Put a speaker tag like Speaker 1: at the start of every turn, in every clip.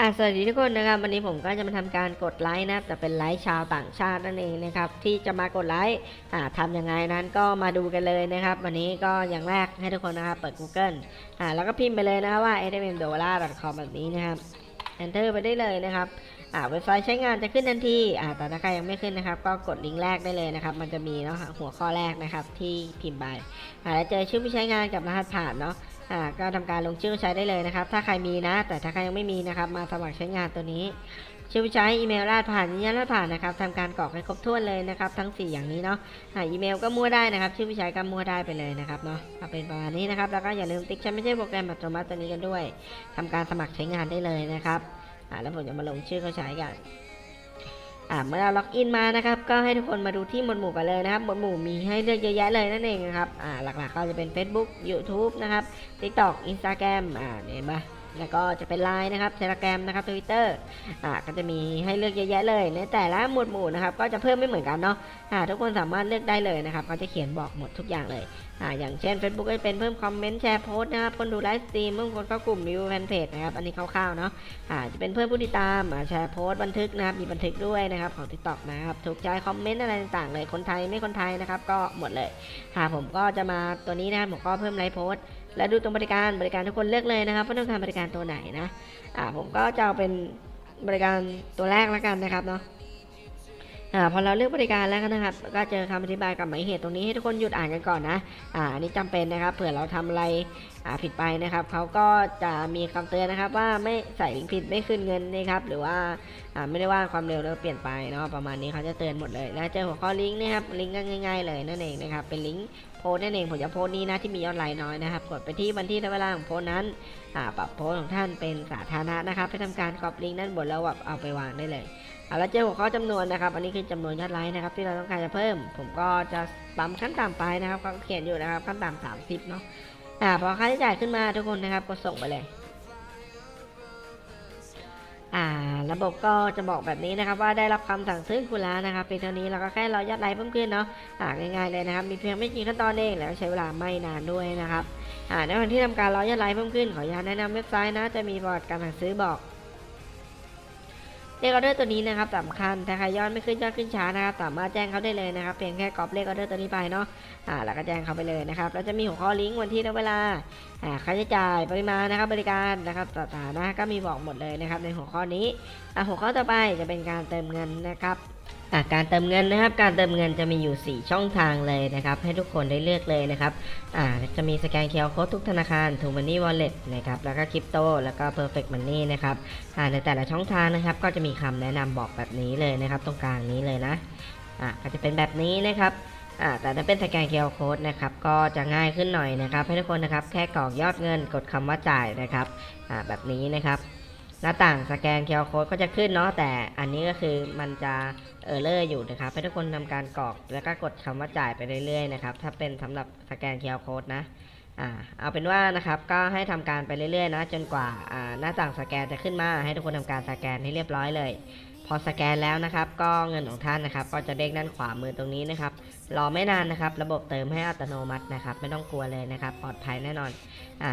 Speaker 1: อ่าสวัสดีทุกคนนะครับวันนี้ผมก็จะมาทำการกดไลค์นะแต่เป็นไลค์ชาวต่างชาตินั่นเองนะครับที่จะมากดไลค์อ่าทำยังไงนั้นก็มาดูกันเลยนะครับ วันนี้ก็อย่างแรกให้ทุกคนนะครับเปิด Google อ่าแล้วก็พิมพ์ไปเลยนะครับว่า s m m d o l a r c o m แบบนี้นะครับ enter ไปได้เลยนะครับอ่าเว็บไซต์ใช้งานจะขึ้นทันทีอ่าแต่ถ้าใครยังไม่ขึ้นนะครับ ก็กดลิงก์แรกได้เลยนะครับ มันจะมีเนาะหัวข้อแรกนะครับที่พิมพ์ไปอ่าแล้วเจอชื่อผู้ใช้งานกับรหัสผ่านเนาะ อ่าก็ทำการลงชื่อใช้ได้เลยนะครับ ถ้าใครมีนะ แต่ถ้าใครยังไม่มีนะครับ มาสมัครใช้งานตัวนี้ ชื่อผู้ใช้อีเมลรหัสผ่านยืนยันรหัสผ่านนะครับทำการกรอกให้ครบถ้วนเลยนะครับ ทั้ง 4 อย่างนี้เนาะอ่าอีเมลก็มั่วได้นะครับ ชื่อผู้ใช้ก็มั่วได้ไปเลยนะครับเนาะเอาเป็นประมาณนี้นะครับ แล้วก็อย่าลืมติ๊กใช้ไม่ใช่โปรแกรมอัตโนมัติตัวนี้กันด้วยทำการสมัครใช้งานได้เลยนะครับอ่าแล้วผมจะมาลงชื่อเขาใช้กัน อ่าเมื่อเราล็อกอินมานะครับ ก็ให้ทุกคนมาดูที่หมวดหมู่กันเลยนะครับ หมวดหมู่มีให้เลือกเยอะแยะเลยนั่นเองนะครับ อ่า หลักๆก็จะเป็น Facebook YouTube นะครับ TikTok Instagram อ่าเห็นปะ แล้วก็จะเป็น Line นะครับ Telegram นะครับ Twitter อ่าก็จะมีให้เลือกเยอะแยะเลยในแต่ละหมวดหมู่นะครับก็จะเพิ่มไม่เหมือนกันเนาะอ่าทุกคนสามารถเลือกได้เลยนะครับเขาจะเขียนบอกหมดทุกอย่างเลยอ่าอย่างเช่น Facebook ก็จะเป็นเพิ่มคอมเมนต์แชร์โพสต์นะครับคนดูไลฟ์สตรีมเพิ่มคนเข้ากลุ่มรีวิวแฟนเพจนะครับอันนี้คร่าวๆเนาะอ่าจะเป็นเพื่อนผู้ติดตามอ่าแชร์โพสต์บันทึกนะครับมีบันทึกด้วยนะครับของ TikTok นะครับถูกใจคอมเมนต์อะไรต่างๆเลยคนไทยไม่คนไทยนะครับก็หมดเลยค่ะผมก็จะมาตัวนี้นะครับผมก็เพิ่มไลฟ์โพสต์ และดูตรงบริการบริการทุกคนเลือกเลยนะครับว่าต้องการบริการตัวไหนนะอ่าผมก็จะเอาเป็นบริการตัวแรกแล้วกันนะครับเนาะอ่าพอเราเลือกบริการแล้วนะครับ ก็เจอคำอธิบายกับหมายเหตุตรงนี้ให้ทุกคนหยุดอ่านกันก่อนนะอ่าอันนี้จำเป็นนะครับ เผื่อเราทำอะไรอ่าผิดไปนะครับเขาก็จะมีคำเตือนนะครับ ว่าไม่ใส่ลิงก์ผิดไม่ขึ้นเงินนะครับ หรือว่าอ่าไม่ได้ว่าความเร็วแล้วเปลี่ยนไปเนาะประมาณนี้เขาจะเตือนหมดเลย แล้วเจอหัวข้อลิงก์นะครับลิงก์ง่ายๆเลยนั่นเองนะครับเป็นลิงก์ โพสนั่นเองผมจะโพสนี้นะที่มียอดไลน์น้อยนะครับ กดไปที่วันที่และเวลาของโพสนั้นปรับโพสของท่านเป็นสาธารณะนะครับให้ทำการกรอบลิงก์ด้านบนแล้วแบบเอาไปวางได้เลยเอาแล้วเจอหัวข้อจำนวนนะครับ อันนี้คือจำนวนยอดไลค์นะครับ ที่เราต้องการจะเพิ่ม ผมก็จะปั๊มขั้นต่ำไปนะครับก็เขียนอยู่นะครับขั้นต่ำสามสิบเนาะอ่าพอค่าใช้จ่ายขึ้นมาทุกคนนะครับก็ส่งไปเลย อ่า ระบบก็จะบอกแบบนี้นะครับ ว่าได้รับคำสั่งซื้อคุณแล้วนะครับเพียงเท่านี้เราก็แค่รอยอดไลค์เพิ่มขึ้นเนาะอ่าง่ายๆเลยนะครับ มีเพียงไม่กี่ขั้นตอนเองแล้วใช้เวลาไม่นานด้วยนะครับอ่าในวันที่ทำการรอยอดไลค์เพิ่มขึ้นขออนุญาตแนะนำเว็บไซต์นะจะมีบอร์ดการสั่งซื้อบอก เลขออเดอร์ตัวนี้นะครับสำคัญถ้าใครยอดไม่ขึ้นยอดขึ้นช้านะครับสามารถแจ้งเขาได้เลยนะครับเพียงแค่กรอบเลขออเดอร์ตัวนี้ไปเนาะอ่าแล้วก็แจ้งเขาไปเลยนะครับแล้วจะมีหัวข้อลิงก์วันที่และเวลาอ่าค่าใช้จ่ายปริมาณนะครับบริการนะครับสถานะก็มีบอกหมดเลยนะครับในหัวข้อนี้อ่าหัวข้อต่อไปจะเป็นการเติมเงินนะครับ การเติมเงินนะครับ การเติมเงินจะมีอยู่ 4 ช่องทางเลยนะครับ ให้ทุกคนได้เลือกเลยนะครับจะมีสแกนเคอร์โค้ดทุกธนาคารทูมันนี่วอลเล็ตนะครับ แล้วก็คริปโต แล้วก็ Perfect Money นะครับในแต่ละช่องทางนะครับ ก็จะมีคำแนะนำบอกแบบนี้เลยนะครับ ตรงกลางนี้เลยนะอ่าก็จะเป็นแบบนี้นะครับอ่าแต่ถ้าเป็นสแกนเคอร์โค้ดนะครับ ก็จะง่ายขึ้นหน่อยนะครับ ให้ทุกคนนะครับ แค่กรอกยอดเงิน กดคำว่าจ่ายนะครับอ่าแบบนี้นะครับ หน้าต่างสแกนเคอร์โค้ดก็จะขึ้นเนาะแต่อันนี้ก็คือมันจะเออร์เลอร์อยู่นะครับให้ทุกคนทำการกรอกแล้วก็กดคำว่าจ่ายไปเรื่อยๆนะครับถ้าเป็นสำหรับสแกนเคอร์โค้ดนะอ่าเอาเป็นว่านะครับก็ให้ทำการไปเรื่อยๆนะจนกว่าอ่าหน้าต่างสแกนจะขึ้นมาให้ทุกคนทำการสแกนให้เรียบร้อยเลย พอสแกนแล้วนะครับก็เงินของท่านนะครับ ก็จะเด้งด้านขวามือตรงนี้นะครับรอไม่นานนะครับ ระบบเติมให้อัตโนมัตินะครับ ไม่ต้องกลัวเลยนะครับ ปลอดภัยแน่นอนอะ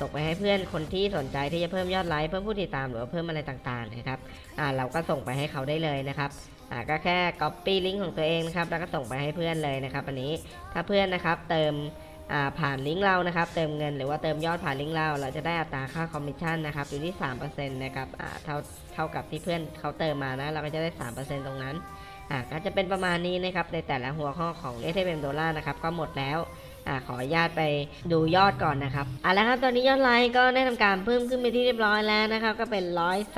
Speaker 1: ส่งไปให้เพื่อนคนที่สนใจที่จะเพิ่มยอดไลค์เพิ่มผู้ติดตามหรือว่าเพิ่มอะไรต่างๆนะครับเราก็ส่งไปให้เขาได้เลยนะครับก็แค่ copy ลิงก์ของตัวเองนะครับแล้วก็ส่งไปให้เพื่อนเลยนะครับอันนี้ถ้าเพื่อนนะครับเติมผ่านลิงก์เรานะครับเติมเงินหรือว่าเติมยอดผ่านลิงก์เราเราจะได้อัตราค่าคอมมิชชั่นนะครับอยู่ที่3%นะครับเท่าเท่ากับที่เพื่อนเขาเติมมานะเราก็จะได้ 3%ตรงนั้นก็จะเป็นประมาณนี้นะครับในแต่ละหัวข้อของ s m ดอลลาร์นะครับก็หมดแล้ว อ่าขออนุญาตไปดูยอดก่อนนะครับอะแล้วครับตอนนี้ยอดไลค์ก็ได้ทำการเพิ่มขึ้นไปที่เรียบร้อยแล้วนะครับก็เป็น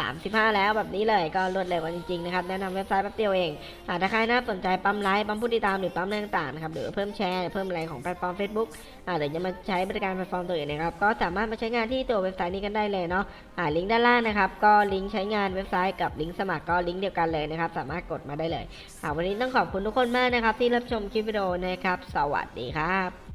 Speaker 1: 135 แล้วแบบนี้เลยก็รวดเร็วกันจริงๆนะครับแนะนำเว็บไซต์แป๊บเดียวเองอ่าถ้าใครน่าสนใจปั๊มไลค์ปั๊มผู้ติดตามหรือปั๊มอะไรต่างๆนะครับหรือเพิ่มแชร์หรือเพิ่มอะไรของแพลตฟอร์ม Facebook อ่าเดี๋ยวจะมาใช้บริการแพลตฟอร์มตัวอื่นนะครับก็สามารถมาใช้งานที่ตัวเว็บไซต์นี้กันได้เลยเนาะอ่าลิงก์ด้านล่างนะครับก็ลิงก์ใช้งานเว็บไซต์กับลิงก์สมัครก็ลิงก์เดียวกันเลยนะครับสามารถกดมาได้เลยอ่าวันนี้ต้องขอบคุณทุกคนมากนะครับที่รับชมคลิปวิดีโอนะครับ สวัสดีครับ